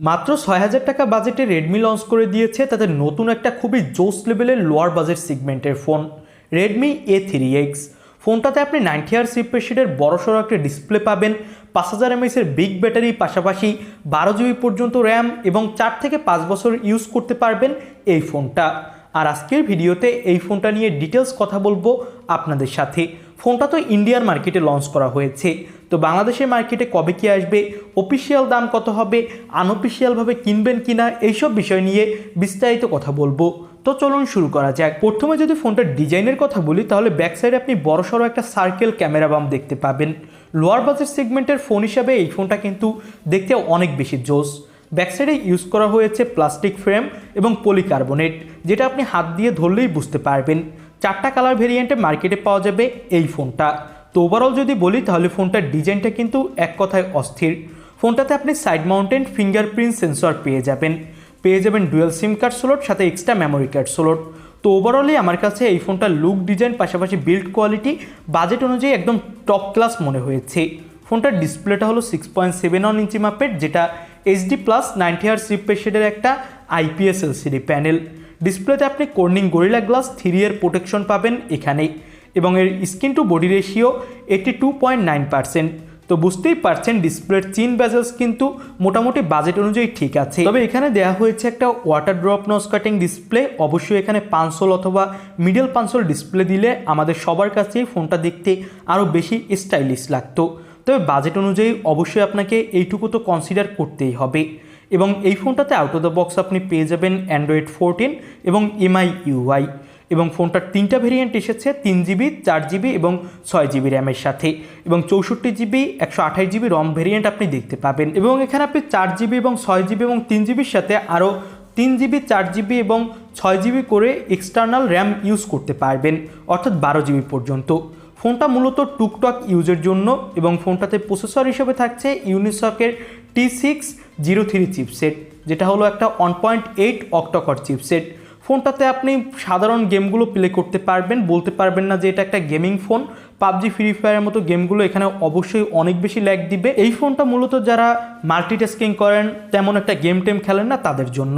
মাত্র ছয় হাজার টাকা বাজেটে রেডমি লঞ্চ করে দিয়েছে তাদের নতুন একটা খুবই জোস লেভেলের লোয়ার বাজেট সেগমেন্টের phone Redmi A three X ফোনটাতে আপনি নাইনটি আর সিপ্রেশিডের বড়সড় একটা ডিসপ্লে পাবেন, পাঁচ হাজার এমএসের বিগ ব্যাটারি পাশাপাশি বারো জিবি পর্যন্ত র্যাম এবং চার থেকে পাঁচ বছর ইউজ করতে পারবেন এই ফোনটা আর আজকের ভিডিওতে এই ফোনটা নিয়ে ডিটেলস কথা বলব আপনাদের সাথে। ফোনটা তো ইন্ডিয়ান মার্কেটে লঞ্চ করা হয়েছে। তো বাংলাদেশের মার্কেটে কবে কি আসবে? অফিসিয়াল দাম কত হবে? আনঅফিসিয়ালভাবে কিনবেন কিনা? এইসব বিষয় নিয়ে বিস্তারিত কথা বলব। তো চলুন শুরু করা যাক। প্রথমে যদি ফোনটার ডিজাইনের কথা বলি, তাহলে ব্যাক সাইডে আপনি বড়সড় একটা সার্কেল ক্যামেরা বাম দেখতে পাবেন। লোয়ার বাজেট সেগমেন্টের ফোন হিসাবে এই ফোনটা কিন্তু দেখতে অনেক বেশি জোস। ব্যাক সাইডে ইউজ করা হয়েছে প্লাস্টিক ফ্রেম এবং পলিকার্বনেট যেটা আপনি হাত দিয়ে ধরলেই বুঝতে পারবেন। চারটা কালার ভেরিয়েন্টে মার্কেটে পাওয়া যাবে এই ফোনটা তো ওভারঅল যদি বলি, তাহলে ফোনটার ডিজাইনটা কিন্তু এক কথায় অস্থির। ফোনটাতে আপনি সাইড মাউন্টেন ফিঙ্গারপ্রিন্ট সেন্সর পেয়ে যাবেন। পেয়ে যাবেন ডুয়েল সিম কার্ড স্লট সাথে এক্সট্রা মেমোরি কার্ড স্লট তো ওভারঅলই আমার কাছে এই ফোনটার লুক ডিজাইন পাশাপাশি বিল্ড কোয়ালিটি বাজেট অনুযায়ী একদম টপ ক্লাস মনে হয়েছে। ফোনটার ডিসপ্লেটা হলো six point seven one inch মাপের, যেটা এইচডি প্লাস নাইনটি আর সিপের শেডের একটা আইপিএস এলসিডি প্যানেল ডিসপ্লেতে আপনি Corning Gorilla Glass three year protection পাবেন এখানেই। এবং এর screen to body ratio eighty two point nine percent তো বুঝতেই পারছেন ডিসপ্লের চিন ব্যাজেলস কিন্তু মোটামুটি বাজেট অনুযায়ী ঠিক আছে। তবে এখানে দেওয়া হয়েছে একটা water drop notch cutting display অবশ্যই এখানে পাঁচশোল অথবা মিডল পাঁচশোল ডিসপ্লে দিলে আমাদের সবার কাছেই ফোনটা দেখতে আরও বেশি স্টাইলিশ লাগতো। তবে বাজেট অনুযায়ী অবশ্যই আপনাকে এইটুকু তো কনসিডার করতেই হবে। এবং এই ফোনটাতে আউট অফ দ্য বক্স আপনি পেয়ে যাবেন অ্যান্ড্রয়েড ফোরটিন এবং এমআই ইউআই এবং ফোনটার তিনটা ভেরিয়েন্ট এসেছে, তিন জিবি চার জিবি এবং ছয় জিবি র্যামের সাথে। এবং চৌষট্টি জিবি একশো আঠাশ জিবি রম ভেরিয়েন্ট আপনি দেখতে পাবেন। এবং এখানে আপনি চার জিবি এবং ছয় জিবি এবং তিন জিবির সাথে আরও তিন জিবি চার জিবি এবং ছয় জিবি করে এক্সটার্নাল র্যাম ইউজ করতে পারবেন, অর্থাৎ বারো জিবি পর্যন্ত। ফোনটা মূলত টুকটক ইউজের জন্য এবং ফোনটাতে প্রসেসর হিসেবে থাকছে ইউনিসকের T six zero three chipset যেটা হলো একটা one point eight octa core chipset ফোনটাতে আপনি সাধারণ গেমগুলো প্লে করতে পারবেন, বলতে পারবেন না যে এটা একটা গেমিং ফোন পাবজি ফ্রি ফায়ারের মতো গেমগুলো এখানে অবশ্যই অনেক বেশি ল্যাগ দিবে। এই ফোনটা মূলত যারা মাল্টিটাস্কিং করেন, তেমন একটা গেম টেম খেলেন না, তাদের জন্য।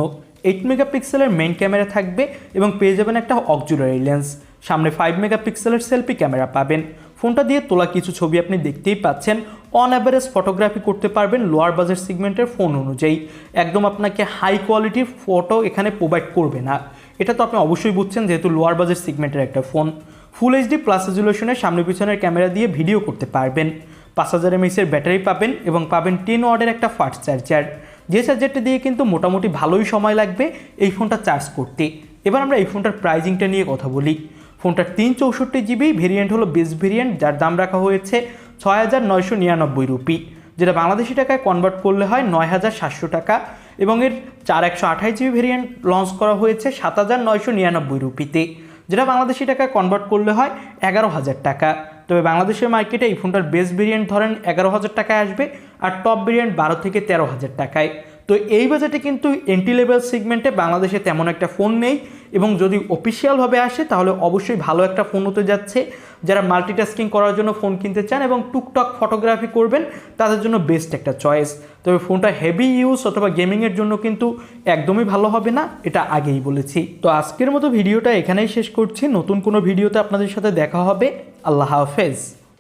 এইট মেগাপিক্সেলের মেইন ক্যামেরা থাকবে এবং পেয়ে যাবেন একটা অক্সুলারি লেন্স সামনে ফাইভ মেগাপিক্সেলের সেলফি ক্যামেরা পাবেন। ফোনটা দিয়ে তোলা কিছু ছবি আপনি দেখতেই পাচ্ছেন। অন অ্যাভারেজ ফটোগ্রাফি করতে পারবেন লোয়ার বাজেট সিগমেন্টের ফোন অনুযায়ী। একদম আপনাকে হাই কোয়ালিটির ফটো এখানে প্রোভাইড করবে না। এটা তো আপনি অবশ্যই বুঝছেন, যেহেতু লোয়ার বাজেট সিগমেন্টের একটা ফোন ফুল এইচডি প্লাস রেজুলেশনের সামনে পিছনের ক্যামেরা দিয়ে ভিডিও করতে পারবেন। পাঁচ হাজার এমএসের ব্যাটারি পাবেন এবং পাবেন টেন ওয়ার্ডের একটা ফাস্ট চার্জার যে চার্জারটা দিয়ে কিন্তু মোটামুটি ভালোই সময় লাগবে এই ফোনটা চার্জ করতে। এবার আমরা এই ফোনটার প্রাইজিংটা নিয়ে কথা বলি। ফোনটার তিন চৌষট্টি জিবি ভেরিয়েন্ট হলো বেস ভেরিয়েন্ট যার দাম রাখা হয়েছে ছয় হাজার নয়শো নিরানব্বই রুপি, যেটা বাংলাদেশি টাকায় কনভার্ট করলে হয় নয় হাজার সাতশো টাকা। এবং এর চার একশো আঠাশ জিবি ভেরিয়েন্ট লঞ্চ করা হয়েছে সাত হাজার নয়শো নিরানব্বই রুপিতে, যেটা বাংলাদেশি টাকায় কনভার্ট করলে হয় এগারো হাজার টাকা। তবে বাংলাদেশের মার্কেটে এই ফোনটার বেস্ট ভেরিয়েন্ট ধরেন এগারো হাজার টাকায় আসবে আর টপ ভেরিয়েন্ট বারো থেকে তেরো হাজার টাকায়। তো এই বাজেটে কিন্তু এন্ট্রি লেভেল সেগমেন্টে বাংলাদেশে তেমন একটা ফোন নেই এবং যদি অফিসিয়ালভাবে আসে, তাহলে অবশ্যই ভালো একটা ফোন হতে যাচ্ছে। যারা মাল্টিটাস্কিং করার জন্য ফোন কিনতে চান এবং টুকটক ফটোগ্রাফি করবেন, তাদের জন্য বেস্ট একটা চয়েস তবে ফোনটা হেভি ইউজ অথবা গেমিংয়ের জন্য কিন্তু একদমই ভালো হবে না, এটা আগেই বলেছি। তো আজকের মতো ভিডিওটা এখানেই শেষ করছি। নতুন কোনো ভিডিওতে আপনাদের সাথে দেখা হবে। আল্লাহ হাফেজ।